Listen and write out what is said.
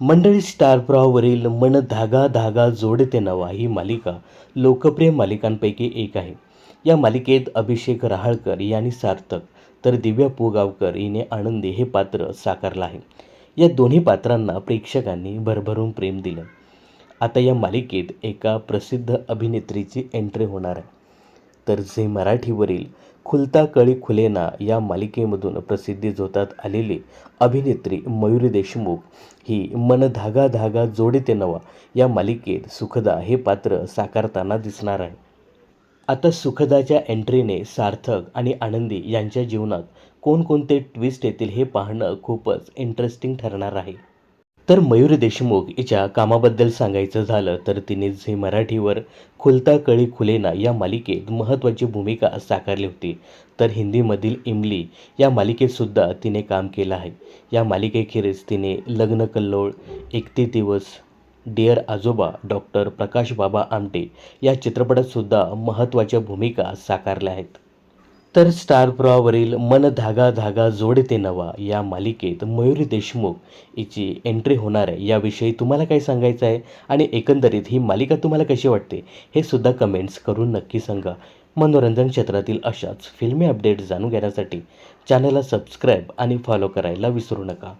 मंडळी स्टार प्रॉवरील मन धागा धागा जोडते नवा ही मालिका लोकप्रिय मालिकांपैकी एक आहे. या मालिकेत अभिषेक रहाळकर यांनी सार्थक तर दिव्या पुगावकर हिने आनंदी हे पात्र साकारलं आहे. या दोन्ही पात्रांना प्रेक्षकांनी भरभरून प्रेम दिलं. आता या मालिकेत एका प्रसिद्ध अभिनेत्रीची एंट्री होणार आहे. तर झी मराठीवरील खुलता कळी खुलेना या मालिकेमधून प्रसिद्धी झोतात आलेली अभिनेत्री मयुरी देशमुख ही मन धागा धागा जोडते नवा या मालिकेत सुखदा हे पात्र साकारताना दिसणार आहे. आता सुखदाच्या एंट्रीने सार्थक आणि आनंदी यांच्या जीवनात कोणकोणते ट्विस्ट येतील हे पाहणं खूपच इंटरेस्टिंग ठरणार आहे. तर मयुरी देशमुख हिच्या कामाबद्दल सांगायचं झालं तर तिने झी मराठीवर खुलता कळी खुलेना या मालिकेत महत्त्वाची भूमिका साकारली होती. तर हिंदीमधील इमली या मालिकेतसुद्धा तिने काम केलं आहे. या मालिकेखेरीज तिने लग्न कल्लोळ एकते दिवस डिअर आजोबा डॉक्टर प्रकाश बाबा आमटे या चित्रपटातसुद्धा महत्त्वाच्या भूमिका साकारल्या आहेत. तर स्टार प्रॉवरील मन धागा धागा जोडते नवा या मालिकेत मयुरी देशमुख हिची एंट्री होणार आहे. याविषयी तुम्हाला काय सांगायचं आहे? आणि एकंदरीत ही मालिका तुम्हाला कशी वाटते? हे सुद्धा कमेंट्स करून नक्की सांगा. मनोरंजन क्षेत्रातील अशाच फिल्मी अपडेट्स जाणून घेण्यासाठी चॅनलला सबस्क्राईब आणि फॉलो करायला विसरू नका.